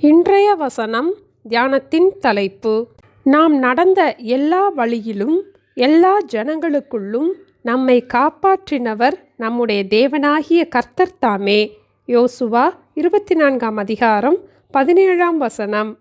இன்றைய வசனம் தியானத்தின் தலைப்பு. நாம் நடந்த எல்லா வழியிலும் எல்லா ஜனங்களுக்குள்ளும் நம்மை காப்பாற்றினவர் நம்முடைய தேவனாகிய கர்த்தர் தாமே. யோசுவா இருபத்தி நான்காம் அதிகாரம் பதினேழாம் வசனம்.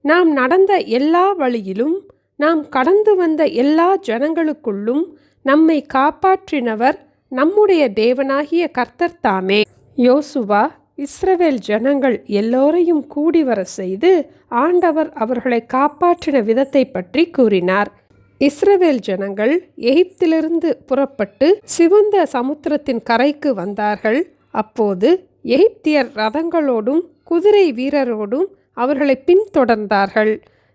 நாம் நடந்த எல்லா வழியிலும் நாம் கடந்து வந்த எல்லா ஜனங்களுக்குள்ளும் நம்மை காப்பாற்றினவர் நம்முடைய தேவனாகிய கர்த்தர் தாமே. யோசுவா இஸ்ரவேல் ஜனங்கள் எல்லோரையும் கூடி வர செய்து ஆண்டவர் அவர்களை காப்பாற்றின விதத்தை பற்றி கூறினார். இஸ்ரவேல் ஜனங்கள் எகிப்திலிருந்து புறப்பட்டு சிவந்த சமுத்திரத்தின் கரைக்கு வந்தார்கள். அப்போது எகிப்தியர் ரதங்களோடும் குதிரை வீரரோடும் அவர்களை பின்தொடர்ந்தார்கள்.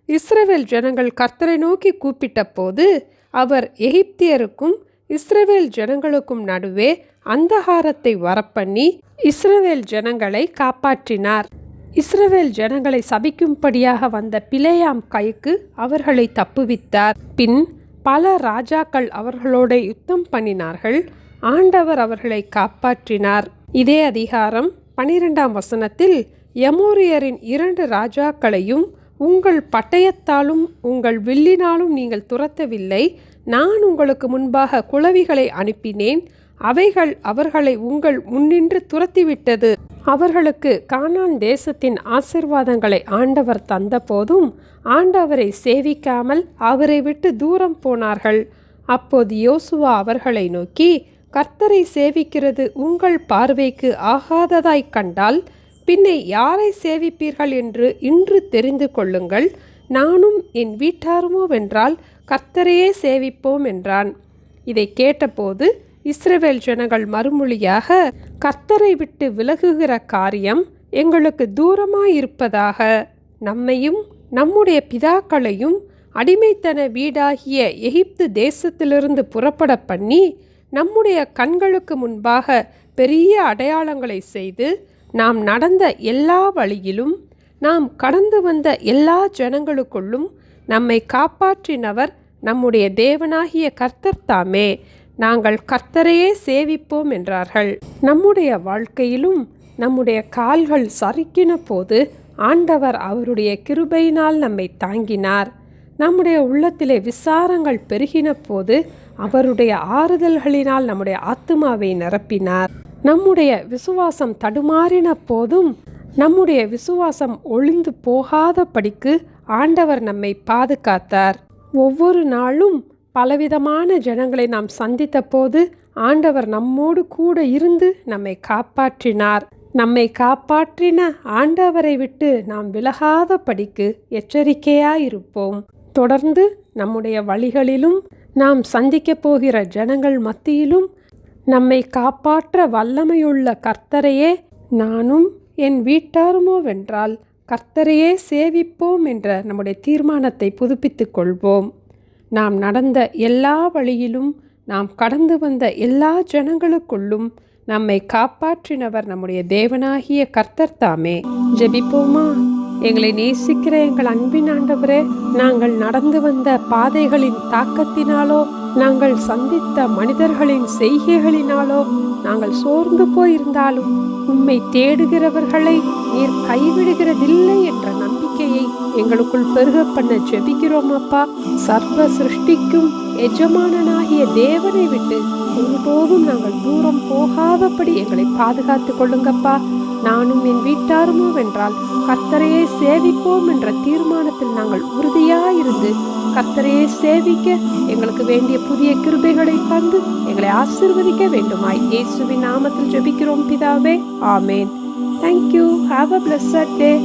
இஸ்ரவேல் ஜனங்கள் கர்த்தரை நோக்கி கூப்பிட்ட போது அவர் எகிப்தியருக்கும் இஸ்ரேவேல் ஜனங்களுக்கும் நடுவே அந்தகாரத்தை வரப்பண்ணி இஸ்ரேவேல் ஜனங்களை காப்பாற்றினார். இஸ்ரவேல் ஜனங்களை சபிக்கும்படியாக வந்த பிலேயாம் கைக்கு அவர்களை தப்புவித்தார். பின் பல ராஜாக்கள் அவர்களோட யுத்தம் பண்ணினார்கள். ஆண்டவர் அவர்களை காப்பாற்றினார். இதே அதிகாரம் பனிரெண்டாம் வசனத்தில் யமோரியரின் இரண்டு ராஜாக்களையும் உங்கள் பட்டயத்தாலும் உங்கள் வில்லினாலும் நீங்கள் துரத்தவில்லை. நான் உங்களுக்கு முன்பாக குளவிகளை அனுப்பினேன் அவைகள் அவர்களை உங்கள் முன்னின்று துரத்திவிட்டது. அவர்களுக்கு கானான் தேசத்தின் ஆசிர்வாதங்களை ஆண்டவர் தந்தபோதும் ஆண்டவரை சேவிக்காமல் அவரை விட்டு தூரம் போனார்கள். அப்போது யோசுவா அவர்களை நோக்கி கர்த்தரை சேவிக்கிறது உங்கள் பார்வைக்கு ஆகாததாய் கண்டால் பின்னே யாரை சேவிப்பீர்கள் என்று இன்று தெரிந்து கொள்ளுங்கள். நானும் என் வீட்டாருமோ வென்றால் கர்த்தரையே சேவிப்போம் என்றான். இதை கேட்டபோது இஸ்ரவேல் ஜனங்கள் மறுமொழியாக கர்த்தரை விட்டு விலகுகிற காரியம் எங்களுக்கு தூரமாயிருப்பதாக. நம்மையும் நம்முடைய பிதாக்களையும் அடிமைத்தன வீடாகிய எகிப்து தேசத்திலிருந்து புறப்பட பண்ணி நம்முடைய கண்களுக்கு முன்பாக பெரிய அடையாளங்களை செய்து நாம் நடந்த எல்லா வழியிலும் நாம் கடந்து வந்த எல்லா ஜனங்களுக்குள்ளும் நம்மை காப்பாற்றினவர் நம்முடைய தேவனாகிய கர்த்தர் தாமே. நாங்கள் கர்த்தரையே சேவிப்போம் என்றார்கள். நம்முடைய வாழ்க்கையிலும் நம்முடைய கால்கள் சறுக்கின போது ஆண்டவர் அவருடைய கிருபையினால் நம்மை தாங்கினார். நம்முடைய உள்ளத்திலே விசாரங்கள் பெருகின போது அவருடைய ஆறுதல்களினால் நம்முடைய ஆத்மாவை நிரப்பினார். நம்முடைய விசுவாசம் தடுமாறின போதும் நம்முடைய விசுவாசம் ஒளிந்து போகாதபடிக்கு ஆண்டவர் நம்மை பாதுகாத்தார். ஒவ்வொரு நாளும் பலவிதமான ஜனங்களை நாம் சந்தித்த போது ஆண்டவர் நம்மோடு கூட இருந்து நம்மை காப்பாற்றினார். நம்மை காப்பாற்றின ஆண்டவரை விட்டு நாம் விலகாத படிக்கு எச்சரிக்கையாயிருப்போம். தொடர்ந்து நம்முடைய வழிகளிலும் நாம் சந்திக்கப் போகிற ஜனங்கள் மத்தியிலும் நம்மை காப்பாற்ற வல்லமையுள்ள கர்த்தரையே நானும் என் வீட்டாருமோ வென்றால் கர்த்தரையே சேவிப்போம் என்ற நம்முடைய தீர்மானத்தை புதுப்பித்து கொள்வோம். நாம் நடந்த எல்லா வழியிலும் நாம் கடந்து வந்த எல்லா ஜனங்களுக்குள்ளும் நம்மை காப்பாற்றினவர் நம்முடைய தேவனாகிய கர்த்தர் தாமே. ஜெபிப்போமா? எங்களை நேசிக்கிற எங்கள் அன்பின் ஆண்டவரே நாங்கள் நடந்து வந்த பாதைகளின் தாக்கத்தினாலோ நாங்கள் சந்தித்த மனிதர்களின் செய்கைகளினாலோ நாங்கள் சோர்ந்து போயிருந்தாலும் உம்மை தேடுகிறவர்களை நீர் கைவிடுகிறதில்லை என்ற நம்பிக்கையை எங்களுக்குள் பெருக பண்ண ஜெபிக்கிறோம் அப்பா. சர்வ சிருஷ்டிக்கும் எஜமானனாகிய தேவனை விட்டு ஒருபோதும் நாங்கள் தூரம் போகாதபடி எங்களை பாதுகாத்துக் கொள்ளுங்கப்பா. நானும் என் வீட்டாருமோ வென்றால் கர்த்தரையே சேவிப்போம் என்ற தீர்மானத்தில் நாங்கள் உறுதியாயிருந்து கர்த்தரையே சேவிக்க எங்களுக்கு வேண்டிய புதிய கிருபைகளை தந்து எங்களை ஆசிர்வதிக்க வேண்டுமாய். இயேசுவின் நாமத்தில் ஜெபிக்கிறோம் பிதாவே. ஆமேன். Thank you have a blessed day